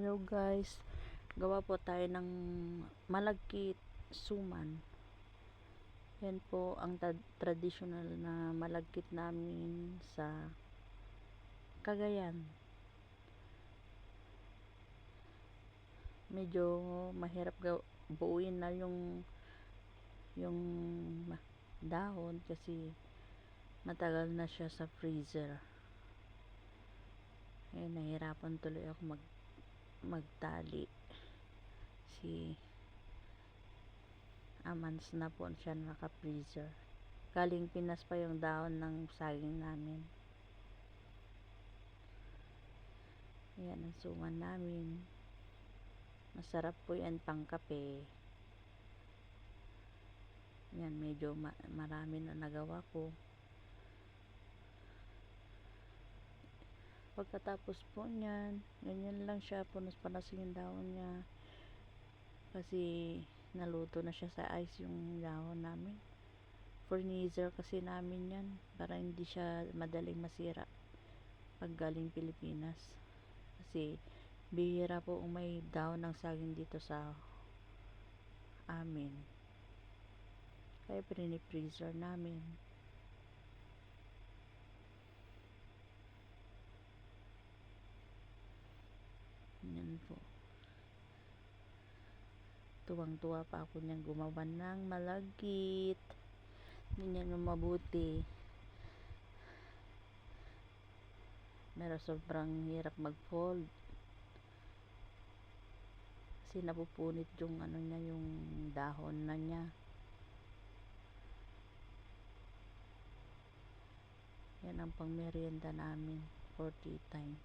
Hello guys, gawa po tayo ng malagkit suman. Yan po ang traditional na malagkit namin sa Cagayan. Medyo mahirap buuin na yung yung dahon kasi matagal na siya sa freezer. Eh, nahirapan tuloy ako mag magtali. Si amans na po siya naka freezer galing Pinas pa yung dahon ng saging namin. Yan ang suman namin. Masarap po yan pang kape. Yan medyo ma- marami na nagawa ko pagkatapos po niyan ganyan lang siya punas-panasin yung dahon niya. Kasi naluto na siya sa ice yung dahon namin. Freezer kasi namin yan para hindi siya madaling masira pag galing Pilipinas. Kasi bihira po may dahon ng saging dito sa amin. Kaya pinini-freezer namin Yan po. Tuwang-tuwa pa ako niyan gumawa ng malagkit. Hindi niya mabuti. Pero sobrang hirap mag-fold. Kasi napupunit yung ano niya, yung dahon na niya. Yan ang pang merienda namin for tea time.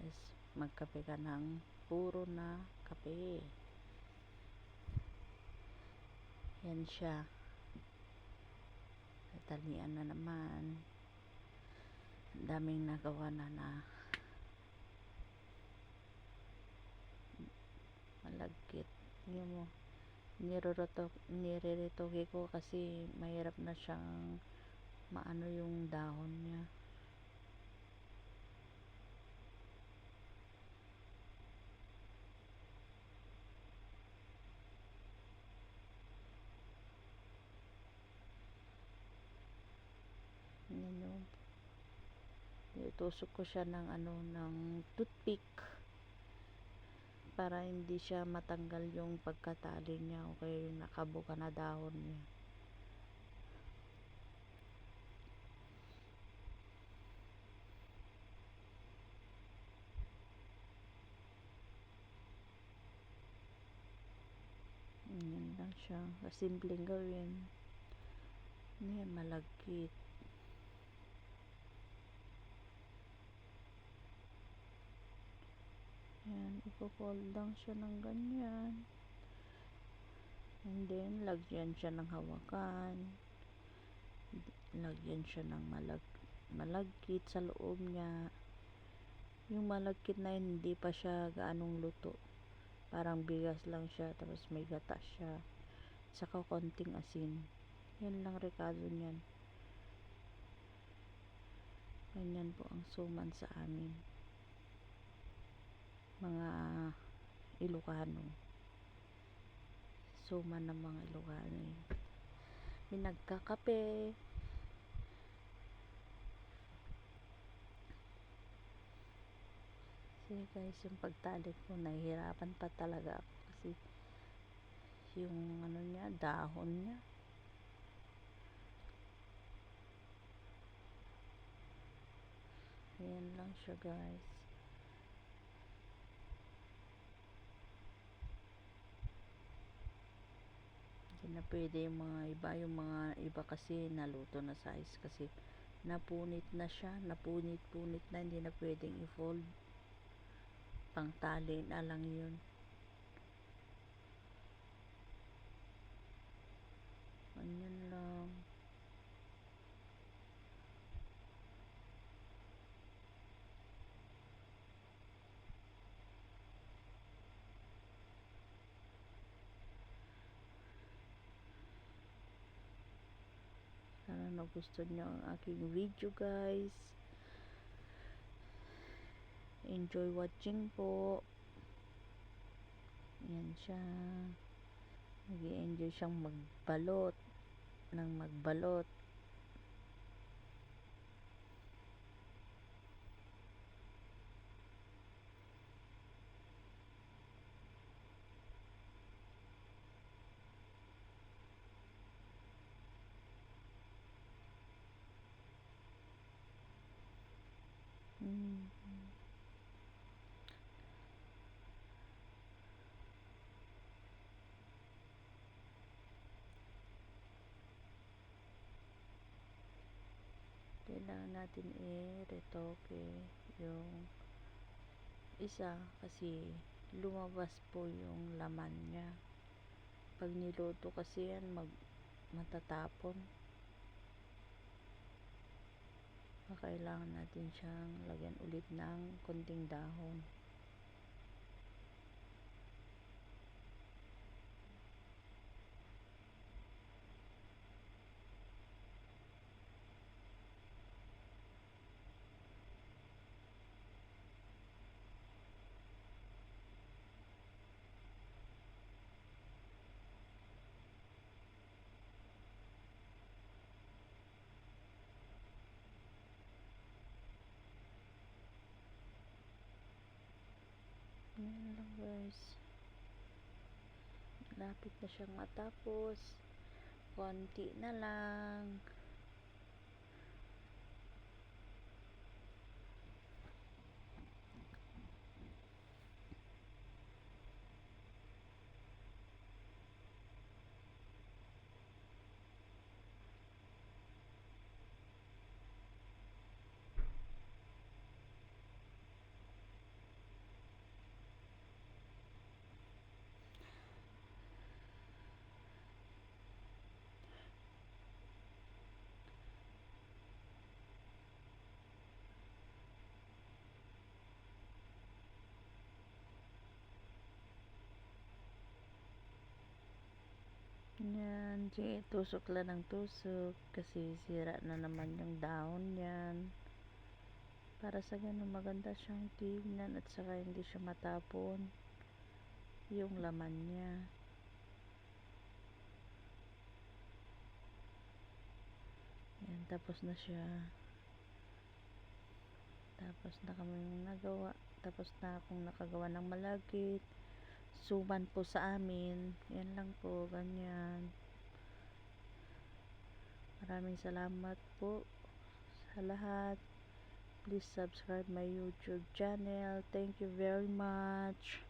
Yes, magkape ka ng puro na kape. Yan siya. Natalian na naman. Daming nagawa na na malagkit. Yun mo. Niroroto, nireretoke ko kasi mahirap na siyang maano yung dahon niya. Yan yung itusok ko siya ng ano ng toothpick para hindi siya matanggal yung pagkatali niya o kaya yung nakabuka na dahon niya. Yan lang siya. Simpleng gawin. Yan, malagkit. Yan, ipo-fold lang siya ng ganyan. And then, lagyan siya ng hawakan. Lagyan siya ng malag malagkit sa loob niya. Yung malagkit na hindi pa siya gaanong luto. Parang bigas lang siya, tapos may gata siya. Saka konting asin. Yan lang rekado niyan. Ganyan po ang suman sa amin mga Ilocano. Suman ng mga Ilocano yun. may nagkakape. Kasi guys yung pagtalik ko nahihirapan pa talaga ako kasi yung ano niya dahon niya. Ayan lang siya guys Hindi na pwede yung mga iba. Yung mga iba kasi naluto na sa ice kasi napunit na siya. Napunit-punit na. Hindi na pwedeng i-fold. Pang tali na lang yun. Ganyan lang. Nagustuhan nyo ang aking video guys. enjoy watching po. Yan siya. nag enjoy siyang magbalot ng magbalot. Kailangan natin i-retoke yung isa kasi lumabas po yung laman niya. Pag niluto kasi yan mag matatapon. Kailangan natin siyang lagyan ulit ng konting dahon. Yan guys. Lapit na siyang matapos. Konti na lang. Yan, tusok lang ng tusok kasi sira na naman yung dahon yan. Para sa ganun maganda siyang tignan at saka hindi siya matapon yung laman niya. Yan, tapos na siya. Tapos na kami nagawa. Tapos na akong nakagawa ng malagkit suman po sa amin. Yan lang po ganyan. Maraming salamat po sa lahat. Please subscribe my youtube channel. Thank you very much